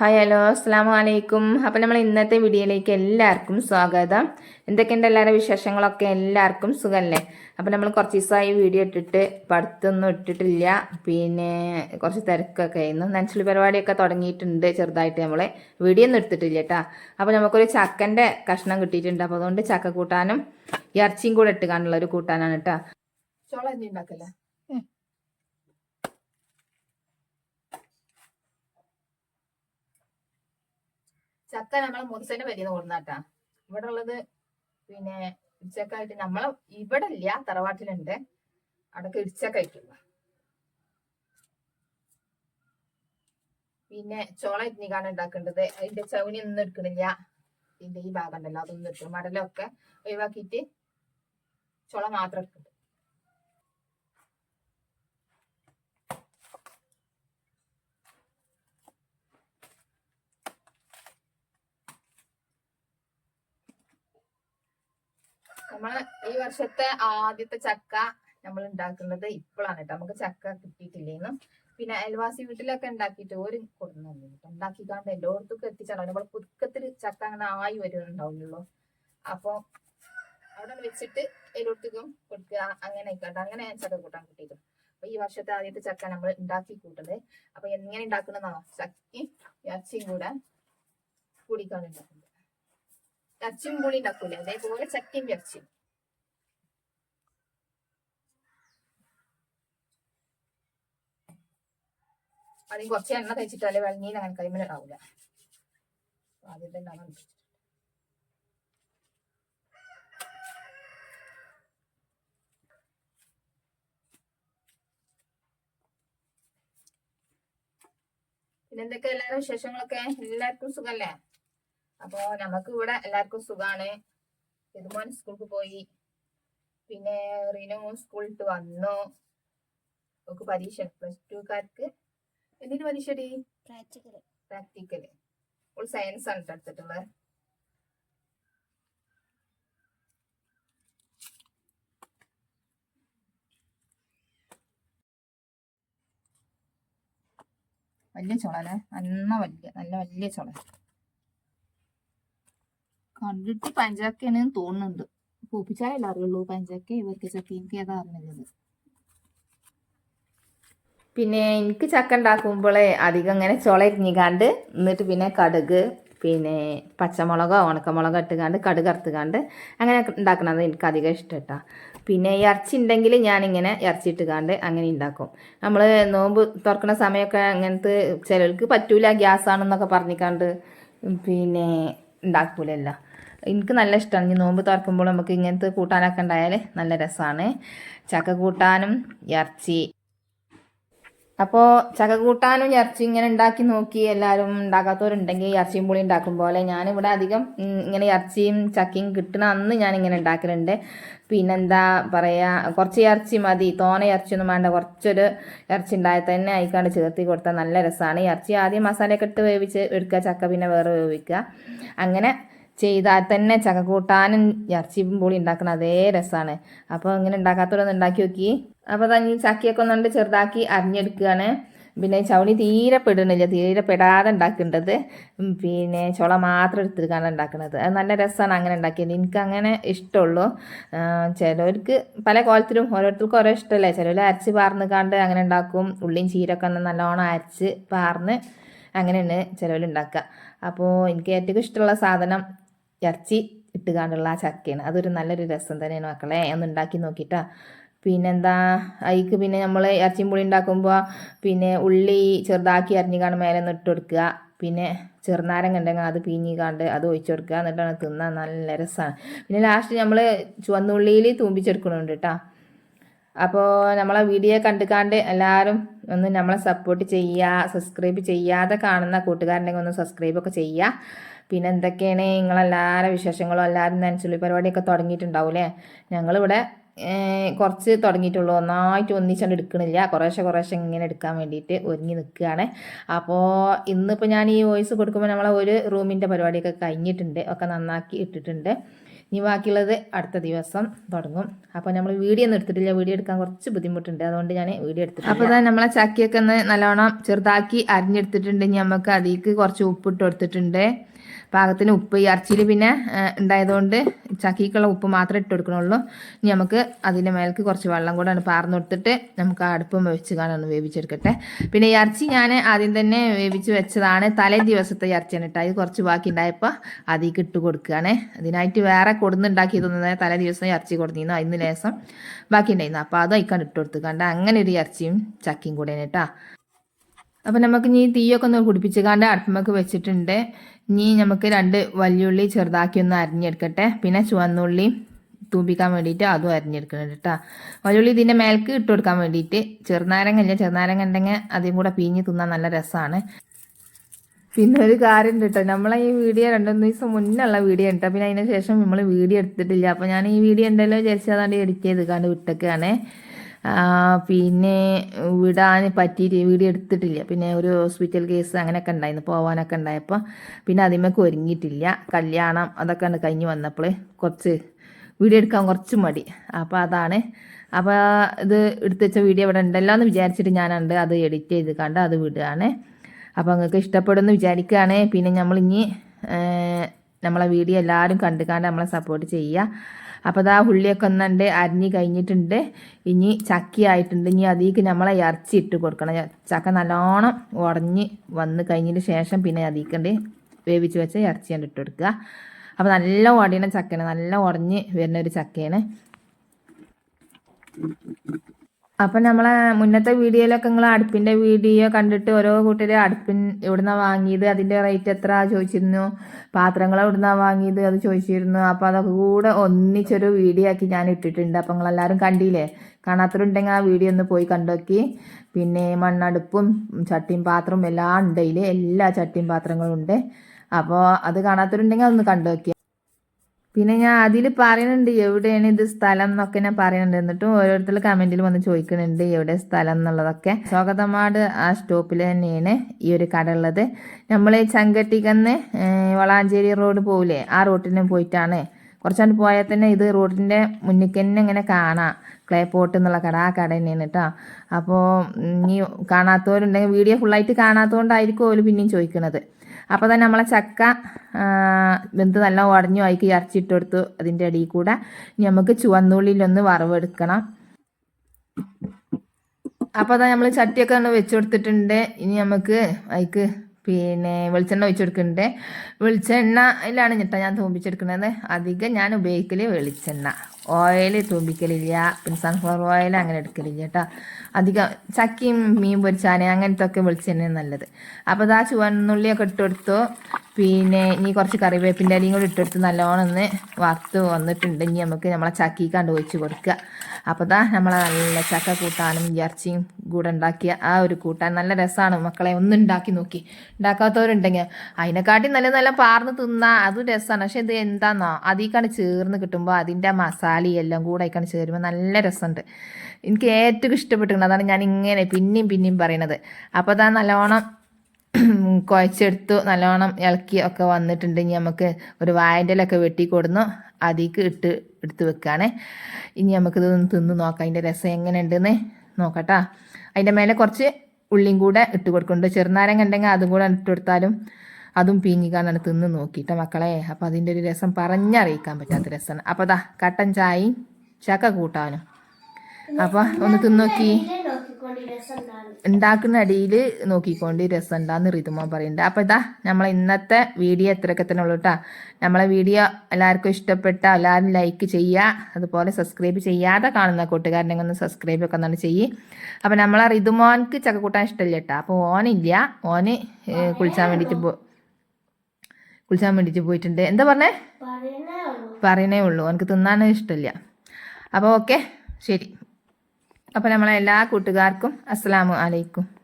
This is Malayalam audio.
ഹായ് ഹലോ അസ്സാം വലൈക്കും അപ്പം നമ്മൾ ഇന്നത്തെ വീഡിയോയിലേക്ക് എല്ലാവർക്കും സ്വാഗതം. എന്തൊക്കെയുണ്ട് എല്ലാവരുടെ വിശേഷങ്ങളൊക്കെ? എല്ലാവർക്കും സുഖമല്ലേ? അപ്പം നമ്മൾ കുറച്ച് ദിവസമായി വീഡിയോ ഇട്ടിട്ട് പഠിത്തമൊന്നും ഇട്ടിട്ടില്ല. പിന്നെ കുറച്ച് തിരക്കൊക്കെ ആയിരുന്നു. നനച്ചുള്ളി പരിപാടിയൊക്കെ തുടങ്ങിയിട്ടുണ്ട് ചെറുതായിട്ട് നമ്മൾ വീഡിയോ ഒന്നും എടുത്തിട്ടില്ല കേട്ടോ. അപ്പോൾ നമുക്കൊരു ചക്കന്റെ കഷ്ണം കിട്ടിയിട്ടുണ്ട്. അപ്പോൾ അതുകൊണ്ട് ചക്ക കൂട്ടാനും ഇറച്ചിയും കൂടെ ഇട്ട് കാണുള്ള ഒരു കൂട്ടാനാണ് കേട്ടോ. ചോളം ഉണ്ടാക്കല്ലേ? ചക്ക നമ്മളെ മുറിച്ചതിന്റെ പരിന്ന് കൊടുന്നാട്ടാ. ഇവിടെ ഉള്ളത് പിന്നെ ഇടിച്ചക്കായിട്ട് നമ്മളെ ഇവിടെ ഇല്ല തറവാട്ടിലുണ്ട്. അവിടൊക്കെ ഇടിച്ചക്കായിട്ടുള്ള പിന്നെ ചോള ഇരിഞ്ഞിക്കാണ് ഉണ്ടാക്കേണ്ടത് അതിന്റെ ചവണി ഒന്നും എടുക്കണില്ല. ഇതിന്റെ ഈ ഭാഗം ഉണ്ടല്ലോ അതൊന്നും എടുക്കും മടലൊക്കെ ഒഴിവാക്കിയിട്ട് ചോള മാത്രം എടുക്കുന്നുണ്ട് നമ്മൾ ഈ വർഷത്തെ ആദ്യത്തെ ചക്ക നമ്മൾ ഉണ്ടാക്കുന്നത് ഇപ്പോഴാണ് കേട്ടോ നമുക്ക് ചക്ക കിട്ടിയിട്ടില്ലേന്നും. പിന്നെ അയൽവാസി വീട്ടിലൊക്കെ ഉണ്ടാക്കിയിട്ട് ഒരു കൊടുന്നു ഉണ്ടാക്കിക്കാണ്ട് എല്ലായിടത്തും എത്തിച്ചാണ് നമ്മൾ പുതുക്കത്തിൽ ചക്ക അങ്ങനെ ആയി വരുന്നുണ്ടാവുള്ളൂ. അപ്പൊ അവിടെ വെച്ചിട്ട് എല്ലായിടത്തേക്കും കൊടുക്കുക അങ്ങനെ ആയിക്കോട്ടെ. അങ്ങനെ ഞാൻ ചക്ക കൂട്ടാൻ കിട്ടിയിട്ടു അപ്പൊ ഈ വർഷത്തെ ആദ്യത്തെ ചക്ക നമ്മൾ ഉണ്ടാക്കി കൂട്ടുന്നത്. അപ്പൊ എങ്ങനെ ഉണ്ടാക്കുന്നതാണോ ചക്കയും ഇറച്ചിയും കൂടെ കൂടിക്കാണ് ഉണ്ടാക്കുന്നത്. ഇറച്ചിയും പുളി ഉണ്ടാക്കൂല അതേപോലെ ചട്ടിയും ഇറച്ചിയും അതിന് കുറച്ച് എണ്ണ തേച്ചിട്ടാലേ വെള്ളീന് അങ്ങനെ കൈമലുണ്ടാവില്ല ആദ്യം തന്നെ അങ്ങനെ പിന്നെ എന്തൊക്കെ എല്ലാവരും വിശേഷങ്ങളൊക്കെ? എല്ലാവർക്കും സുഖല്ലേ? അപ്പോ നമുക്ക് ഇവിടെ എല്ലാവർക്കും സുഖാണ്. ഇതുമോൻ സ്കൂൾക്ക് പോയി. പിന്നെ റീനു സ്കൂളിട്ട് വന്നു. നമുക്ക് പരീക്ഷ പ്ലസ് ടുക്കാർക്ക് എന്തിനു പരീക്ഷടി? പ്രാക്ടിക്കൽ പ്രാക്ടിക്കൽ ഓൾ സയൻസ് ആണ് ട്ടോ എടുത്തിട്ടുള്ളത്. വലിയ ചോള അല്ലേ നന്ന വലിയ നല്ല വലിയ ചോള. കണ്ടിട്ട് പഞ്ചാക്കയാണ് തോന്നുന്നുണ്ട്. പൂപ്പിച്ചാലല്ല അറിയുള്ളൂ പഞ്ചാക്ക ഇവർക്ക് ചക്ക എനിക്ക് അറിഞ്ഞത്. പിന്നെ എനിക്ക് ചക്ക ഉണ്ടാക്കുമ്പോഴേ അധികം ഇങ്ങനെ ചുള ഇരിഞ്ഞിക്കാണ്ട് എന്നിട്ട് പിന്നെ കടുക് പിന്നെ പച്ചമുളകോ ഉണക്കമുളകോ ഇട്ടുകാണ്ട് കടുക് അറുത്തുകാണ്ട് അങ്ങനെ ഉണ്ടാക്കുന്നത് എനിക്ക് അധികം ഇഷ്ടട്ടാ. പിന്നെ ഇറച്ചി ഉണ്ടെങ്കിൽ ഞാനിങ്ങനെ ഇറച്ചി ഇട്ടുകാണ്ട് അങ്ങനെ ഉണ്ടാക്കും. നമ്മൾ നോമ്പ് തുറക്കുന്ന സമയമൊക്കെ അങ്ങനത്തെ ചിലർക്ക് പറ്റൂല ഗ്യാസാണെന്നൊക്കെ പറഞ്ഞിക്കാണ്ട് പിന്നെ ഉണ്ടാക്കൂലല്ലോ. എനിക്ക് നല്ല ഇഷ്ടമാണ് ഇനി നോമ്പ് തുറക്കുമ്പോൾ നമുക്ക് ഇങ്ങനത്തെ കൂട്ടാനൊക്കെ ഉണ്ടായാൽ നല്ല രസമാണ്. ചക്ക കൂട്ടാനും ഇറച്ചി. അപ്പോൾ ചക്ക കൂട്ടാനും ഇറച്ചി ഇങ്ങനെ ഉണ്ടാക്കി നോക്കി എല്ലാവരും ഉണ്ടാക്കാത്തവരുണ്ടെങ്കിൽ ഇറച്ചിയും പുളി ഉണ്ടാക്കും പോലെ. ഞാനിവിടെ അധികം ഇങ്ങനെ ഇറച്ചിയും ചക്കയും കിട്ടണ അന്ന് ഞാൻ ഇങ്ങനെ ഉണ്ടാക്കലുണ്ട്. പിന്നെന്താ പറയുക കുറച്ച് ഇറച്ചി മതി. തോന ഇറച്ചിയൊന്നും വേണ്ട. കുറച്ചൊരു ഇറച്ചി ഉണ്ടായാൽ തന്നെ അയക്കാണ്ട് ചേർത്തി കൊടുത്താൽ നല്ല രസമാണ് ഇറച്ചി ആദ്യം മസാലയൊക്കെ ഇട്ട് വേവിച്ച് എടുക്കുക. ചക്ക പിന്നെ വേറെ വേവിക്കുക. അങ്ങനെ ചെയ്താൽ തന്നെ ചക്ക കൂട്ടാനും ഇറച്ചിയും പുളി ഉണ്ടാക്കുന്ന അതേ രസമാണ് അപ്പോൾ ഇങ്ങനെ ഉണ്ടാക്കാത്തവരൊന്ന് ഉണ്ടാക്കി നോക്കി. അപ്പോൾ തന്നെ ചക്കയൊക്കെ ഒന്നുകൊണ്ട് ചെറുതാക്കി അരിഞ്ഞെടുക്കുകയാണ്. പിന്നെ ചവണി തീരെ പെടുന്നില്ല. തീരെ പെടാതെ ഉണ്ടാക്കേണ്ടത്. പിന്നെ ചുള മാത്രം എടുത്തിരിക്കാണ് ഉണ്ടാക്കുന്നത് അത് നല്ല രസമാണ് അങ്ങനെ ഉണ്ടാക്കിയത് എനിക്ക് അങ്ങനെ ഇഷ്ടമുള്ളൂ. ചിലവർക്ക് പല കോലത്തിലും ഓരോരുത്തർക്കും ഓരോ ഇഷ്ടമല്ലേ ചിലർ അരച്ച് പാർന്ന് കാണ്ട് അങ്ങനെ ഉണ്ടാക്കും. ഉള്ളിയും ചീരൊക്കെ നല്ലോണം അരച്ച് പാർന്ന് അങ്ങനെയാണ് ചിലവർ ഉണ്ടാക്കുക. അപ്പോൾ എനിക്ക് ഏറ്റവും ഇഷ്ടമുള്ള സാധനം ഇറച്ചി ഇട്ടുകാണ്ടുള്ള ആ ചക്കയാണ്. അതൊരു നല്ലൊരു രസം തന്നെയാണ് മക്കളെ. ഒന്ന് ഉണ്ടാക്കി നോക്കിയിട്ടാ പിന്നെന്താ? അതിക്ക് പിന്നെ നമ്മൾ ഇറച്ചിയും പുളി ഉണ്ടാക്കുമ്പോൾ പിന്നെ ഉള്ളി ചെറുതാക്കി അരിഞ്ഞുകാണ്ട് മേലെ ഒന്ന് ഇട്ട് കൊടുക്കുക പിന്നെ ചെറുനാരങ്ങ ഉണ്ടെങ്കിൽ അത് പിഞ്ഞിക്കാണ്ട് അത് ഒഴിച്ചു കൊടുക്കുക. എന്നിട്ടാണ് തിന്നാൻ നല്ല രസമാണ് പിന്നെ ലാസ്റ്റ് നമ്മൾ ചുവന്നുള്ളിയിൽ തൂമ്പിച്ചെടുക്കണുണ്ട് കേട്ടോ അപ്പോൾ നമ്മളെ വീഡിയോ കണ്ടുകാണ്ട് എല്ലാവരും ഒന്ന് നമ്മളെ സപ്പോർട്ട് ചെയ്യുക സബ്സ്ക്രൈബ് ചെയ്യാതെ കാണുന്ന കൂട്ടുകാരുണ്ടെങ്കിൽ ഒന്ന് സബ്സ്ക്രൈബൊക്കെ ചെയ്യുക. പിന്നെ എന്തൊക്കെയാണ് നിങ്ങളെല്ലാവരുടെ വിശേഷങ്ങളും എല്ലാവരും നനച്ചുള്ളി പരിപാടിയൊക്കെ തുടങ്ങിയിട്ടുണ്ടാവൂലേ ഞങ്ങളിവിടെ കുറച്ച് തുടങ്ങിയിട്ടുള്ളൂ. ഒന്നായിട്ട് ഒന്നിച്ചുകൊണ്ട് എടുക്കണില്ല. കുറേശ്ശെ കുറേശ്ശെ ഇങ്ങനെ എടുക്കാൻ വേണ്ടിയിട്ട് ഒരുങ്ങി നിൽക്കുകയാണ്. അപ്പോൾ ഇന്നിപ്പോൾ ഞാൻ ഈ വോയിസ് കൊടുക്കുമ്പോൾ നമ്മളെ ഒരു റൂമിന്റെ പരിപാടിയൊക്കെ കഴിഞ്ഞിട്ടുണ്ട്. ഒക്കെ നന്നാക്കി ഇട്ടിട്ടുണ്ട്. ഇനി ബാക്കിയുള്ളത് അടുത്ത ദിവസം തുടങ്ങും. അപ്പോൾ നമ്മൾ വീഡിയോ ഒന്നും എടുത്തിട്ടില്ല. വീഡിയോ എടുക്കാൻ കുറച്ച് ബുദ്ധിമുട്ടുണ്ട്. അതുകൊണ്ട് ഞാൻ വീഡിയോ എടുത്തിട്ടില്ല. അപ്പോൾ തന്നെ നമ്മളെ ചക്കിയൊക്കെ ഒന്ന് നല്ലോണം ചെറുതാക്കി അരിഞ്ഞെടുത്തിട്ടുണ്ട്. ഇനി നമുക്ക് അതിലേക്ക് കുറച്ച് ഉപ്പിട്ട് കൊടുത്തിട്ടുണ്ട്. പാകത്തിന് ഉപ്പ് ഈ ഇറച്ചിയിൽ പിന്നെ ഉണ്ടായതുകൊണ്ട് ചക്കിക്കുള്ള ഉപ്പ് മാത്രമേ ഇട്ട് കൊടുക്കണുള്ളൂ. ഇനി നമുക്ക് അതിന്റെ മേലേക്ക് കുറച്ച് വെള്ളം കൂടെ പാർന്ന് കൊടുത്തിട്ട് നമുക്ക് അടുപ്പം വെച്ച് കാണാൻ വേവിച്ചെടുക്കട്ടെ. പിന്നെ ഇറച്ചി ഞാൻ ആദ്യം തന്നെ വേവിച്ച് വെച്ചതാണ്. തലേ ദിവസത്തെ ഇറച്ചിയാണ് കേട്ടോ. അത് കുറച്ച് ബാക്കി ഉണ്ടായപ്പോൾ അതിലേക്ക് ഇട്ട് കൊടുക്കുകയാണ്. അതിനായിട്ട് വേറെ കൊടുന്നുണ്ടാക്കി തോന്നുന്നത് തലേ ദിവസം ഇറച്ചി കൊടുത്തിരുന്നു. അതിന് ലേസം ബാക്കി ഉണ്ടായിരുന്നു. അപ്പോൾ അതും അയക്കാൻ ഇട്ട് കൊടുത്ത്. കണ്ട? അങ്ങനെ ഒരു ഇറച്ചിയും ചക്കിയും കൂടെയാണ് കേട്ടോ. അപ്പം നമുക്ക് ഇനി തീയൊക്കെ ഒന്ന് കുടിപ്പിച്ച് കാണ്ട് അടുപ്പമൊക്കെ വെച്ചിട്ടുണ്ട്. ഇനി നമുക്ക് രണ്ട് വലിയുള്ളി ചെറുതാക്കി ഒന്ന് അരിഞ്ഞെടുക്കട്ടെ. പിന്നെ ചുവന്നുള്ളി തൂപ്പിക്കാൻ വേണ്ടിയിട്ട് അതും അരിഞ്ഞെടുക്കണം കേട്ടോ. വലിയുള്ളി ഇതിന്റെ മേൽക്ക് ഇട്ട് കൊടുക്കാൻ വേണ്ടിയിട്ട് ചെറുനാരങ്ങ ഇല്ല? ചെറുനാരങ്ങ ഉണ്ടെങ്കിൽ അതും കൂടെ പീഞ്ഞ് തിന്നാൻ നല്ല രസമാണ് പിന്നെ ഒരു കാര്യം ഉണ്ട് കേട്ടോ. നമ്മളെ ഈ വീഡിയോ രണ്ടു ദിവസം മുന്നേ ഉള്ള വീഡിയോ ഉണ്ട് പിന്നെ അതിന് ശേഷം നമ്മൾ വീഡിയോ എടുത്തിട്ടില്ല. അപ്പോൾ ഞാൻ ഈ വീഡിയോ ഉണ്ടല്ലോ അതാണ്ട് എഡിറ്റ് ചെയ്ത് കണ്ട് വിട്ടൊക്കെയാണ് പിന്നെ വിടാൻ പറ്റിയിട്ട് വീഡിയോ എടുത്തിട്ടില്ല. പിന്നെ ഒരു ഹോസ്പിറ്റൽ കേസ് അങ്ങനെയൊക്കെ ഉണ്ടായിരുന്നു പോകാനൊക്കെ ഉണ്ടായപ്പോൾ പിന്നെ അതിമൊക്കെ ഒരുങ്ങിയിട്ടില്ല. കല്യാണം അതൊക്കെ ഉണ്ട് കഴിഞ്ഞ് വന്നപ്പോൾ കുറച്ച് വീഡിയോ എടുക്കാൻ കുറച്ച് മടി. അപ്പോൾ അതാണ്. അപ്പോൾ ഇത് എടുത്ത് വെച്ച വീഡിയോ ഇവിടെ ഉണ്ടല്ലോ എന്ന് വിചാരിച്ചിട്ട് ഞാനുണ്ട് അത് എഡിറ്റ് ചെയ്ത് കണ്ട് അത് വിടുകയാണ്. അപ്പോൾ നിങ്ങൾക്ക് ഇഷ്ടപ്പെടുമെന്ന് വിചാരിക്കുകയാണ്. പിന്നെ നമ്മളിനി നമ്മളെ വീഡിയോ എല്ലാവരും കണ്ടു കണ്ട് നമ്മളെ സപ്പോർട്ട് ചെയ്യുക. അപ്പോൾ ആ ഉള്ളിയൊക്കെ ഒന്നുണ്ട് അരിഞ്ഞ് കഴിഞ്ഞിട്ടുണ്ട്. ഇനി ചക്കി ആയിട്ടുണ്ട്. ഇനി അതിലേക്ക് നമ്മൾ ഇറച്ചി ഇട്ട് കൊടുക്കണം. ചക്ക നല്ലോണം ഉടഞ്ഞ് വന്ന് കഴിഞ്ഞതിന് ശേഷം പിന്നെ അതിക്കണ്ട് വേവിച്ച് വെച്ച ഇറച്ചി കണ്ട് ഇട്ട് കൊടുക്കുക. അപ്പോൾ നല്ല ഉടയണ ചക്കയാണ്. നല്ല ഉടഞ്ഞ് വരുന്ന ഒരു ചക്കയാണ്. അപ്പം നമ്മളെ മുന്നത്തെ വീഡിയോയിലൊക്കെ നിങ്ങൾ അടുപ്പിന്റെ വീഡിയോ കണ്ടിട്ട് ഓരോ കൂട്ടർ അടുപ്പിൻ എവിടുന്ന വാങ്ങിയത് അതിന്റെ റേറ്റ് എത്ര ചോദിച്ചിരുന്നു പാത്രങ്ങൾ എവിടുന്ന വാങ്ങിയത് അത് ചോദിച്ചിരുന്നു. അപ്പോൾ അതൊക്കെ കൂടെ ഒന്നിച്ചൊരു വീഡിയോ ആക്കി ഞാൻ ഇട്ടിട്ടുണ്ട്. അപ്പം നിങ്ങളെല്ലാവരും കണ്ടില്ലേ? കാണാത്തവരുണ്ടെങ്കിൽ ആ വീഡിയോ ഒന്ന് പോയി കണ്ടോക്കി. പിന്നെ മണ്ണടുപ്പും ചട്ടിയും പാത്രവും എല്ലാം ഉണ്ട്. എല്ലാ ചട്ടിയും പാത്രങ്ങളും ഉണ്ട്. അപ്പോൾ അത് കാണാത്തവരുണ്ടെങ്കിൽ അതൊന്ന് കണ്ടോക്കി. പിന്നെ ഞാൻ അതിൽ പറയുന്നുണ്ട് എവിടെയാണ് ഇത് സ്ഥലം എന്നൊക്കെ ഞാൻ പറയുന്നുണ്ട്. എന്നിട്ടും ഓരോരുത്തർ കമന്റിൽ വന്ന് ചോദിക്കുന്നുണ്ട് എവിടെ സ്ഥലം എന്നുള്ളതൊക്കെ. സ്വാഗതമാട് ആ സ്റ്റോപ്പിൽ തന്നെയാണ് ഈ ഒരു കട ഉള്ളത്. നമ്മൾ ചങ്കട്ടിക്കന്ന് വളാഞ്ചേരി റോഡ് പോവില്ലേ? ആ റോട്ടിന് പോയിട്ടാണ്. കുറച്ചാണ്ട് പോയാൽ തന്നെ ഇത് റോഡിന്റെ മുന്നിൽ ഇങ്ങനെ കാണാം. ക്ലേ പോട്ട് എന്നുള്ള കട. ആ കട തന്നെയാണ് കേട്ടോ അപ്പോൾ ഇനി കാണാത്തവരുണ്ടെങ്കിൽ വീഡിയോ ഫുള്ളായിട്ട് കാണാത്തതുകൊണ്ടായിരിക്കും അവർ പിന്നെയും ചോദിക്കുന്നത് അപ്പോൾ തന്നെ നമ്മളെ ചക്ക വെന്ത് നല്ല ഉടഞ്ഞു ആയിക്ക് ഇറച്ചിട്ട് കൊടുത്തു അതിന്റെ അടിയിൽ കൂടെ നമുക്ക് ചുവന്നുള്ളിയിലൊന്ന് വറവെടുക്കണം. അപ്പോൾ അതാ നമ്മൾ ചട്ടിയൊക്കെ ഒന്ന് വെച്ച് കൊടുത്തിട്ടുണ്ട് ഇനി നമുക്ക് അതിക്ക് പിന്നെ വെളിച്ചെണ്ണ ഒഴിച്ച് കൊടുക്കുന്നുണ്ട് വെളിച്ചെണ്ണയിലാണ് ഞെട്ടാ ഞാൻ തൂമ്പിച്ചെടുക്കുന്നത് അധികം ഞാൻ ഉപയോഗിക്കൽ വെളിച്ചെണ്ണ. ഓയിൽ തൂമ്പിക്കലില്ല. പിന്നെ സൺഫ്ലവർ ഓയിൽ അങ്ങനെ എടുക്കലില്ല കേട്ടോ. അധികം ചക്കയും മീൻ പൊരിച്ചാനേ അങ്ങനത്തെ ഒക്കെ വെളിച്ചെണ്ണ നല്ലത്. അപ്പോൾ അതാ ചുവന്നുള്ളിയൊക്കെ ഇട്ട് കൊടുത്തു. പിന്നെ ഇനി കുറച്ച് കറിവേപ്പിന്റെ അരിയും കൂടി ഇട്ടെടുത്ത് നല്ലോണം ഒന്ന് വറുത്ത് വന്നിട്ടുണ്ട്. ഇനി നമുക്ക് നമ്മളെ ചക്കിക്കാണ്ട് ഒഴിച്ച് കൊടുക്കുക. അപ്പോൾ ദാ നമ്മളെ നല്ല ചക്ക കൂട്ടാനും ഇറച്ചിയും കൂടെ ഉണ്ടാക്കിയ ആ ഒരു കൂട്ടാൻ നല്ല രസമാണ്. മക്കളെ ഒന്ന് ഉണ്ടാക്കി നോക്കി. ഉണ്ടാക്കാത്തവരുണ്ടെങ്കിൽ അതിനെക്കാട്ടി നല്ല നല്ല പാർന്ന് തിന്നാ അതും രസമാണ്. പക്ഷെ ഇത് എന്താന്നോ അതിക്കാണ് ചേർന്ന് കിട്ടുമ്പോൾ അതിന്റെ മസാലയും എല്ലാം കൂടെ ആയിക്കാണ് ചേരുമ്പോൾ നല്ല രസമുണ്ട്. എനിക്ക് ഏറ്റവും ഇഷ്ടപ്പെട്ടിട്ടുണ്ട് അതാണ് ഞാൻ ഇങ്ങനെ പിന്നെയും പിന്നെയും പറയണത്. അപ്പോൾ അതാ നല്ലോണം കുഴച്ചെടുത്തു. നല്ലോണം ഇളക്കി ഒക്കെ വന്നിട്ടുണ്ടെങ്കിൽ നമുക്ക് ഒരു വായന്റെലൊക്കെ വെട്ടി കൊടുന്നു അതിലേക്ക് ഇട്ട് എടുത്ത് വെക്കുകയാണേ ഇനി നമുക്കിത് ഒന്ന് തിന്ന് നോക്കാം. അതിന്റെ രസം എങ്ങനെ ഉണ്ടെന്ന് നോക്കട്ടാ. അതിന്റെ മേലെ കുറച്ച് ഉള്ളിയും കൂടെ ഇട്ട് കൊടുക്കുന്നുണ്ട്. ചെറുനാരങ്ങ ഉണ്ടെങ്കിൽ അതും കൂടെ ഇട്ട് കൊടുത്താലും അതും പീഞ്ഞിക്കാനാണ് തിന്ന് നോക്കിയിട്ട് മക്കളെ. അപ്പം അതിന്റെ ഒരു രസം പറഞ്ഞറിയിക്കാൻ പറ്റാത്ത രസമാണ്. അപ്പോൾ അതാ കട്ടൻ ചായയും ചക്ക കൂട്ടാനും. അപ്പോൾ ഒന്ന് തിന്നോക്കി ഉണ്ടാക്കുന്ന അടിയിൽ നോക്കിക്കൊണ്ട് രസം ഉണ്ടാന്ന് റിതുമോ പറയുന്നുണ്ട് അപ്പോൾ ഇതാ നമ്മളെ ഇന്നത്തെ വീഡിയോ എത്രയൊക്കെ തന്നെ ഉള്ളൂ കേട്ടോ നമ്മളെ വീഡിയോ എല്ലാവർക്കും ഇഷ്ടപ്പെട്ട എല്ലാവരും ലൈക്ക് ചെയ്യുക അതുപോലെ സബ്സ്ക്രൈബ് ചെയ്യാതെ കാണുന്ന കൂട്ടുകാരനെ ഒന്ന് സബ്സ്ക്രൈബ് ഒക്കെ ഒന്നാണ് ചെയ്യ്. അപ്പോൾ നമ്മളെ റിതുമോൻക്ക് ചക്ക കൂട്ടാൻ ഇഷ്ടമില്ല കേട്ടോ അപ്പോൾ ഓനില്ല. ഓന് കുളിച്ചാൻ വേണ്ടിട്ട് പോ കുളിച്ചാൻ വേണ്ടിയിട്ട് പോയിട്ടുണ്ട്. എന്താ പറഞ്ഞേ? പറയണേ ഉള്ളൂ. ഓനക്ക് തിന്നാനും ഇഷ്ടമില്ല അപ്പോൾ ഓക്കെ ശരി. അപ്പോൾ നമ്മളെ എല്ലാ കൂട്ടുകാർക്കും അസ്സാം അലൈക്കും.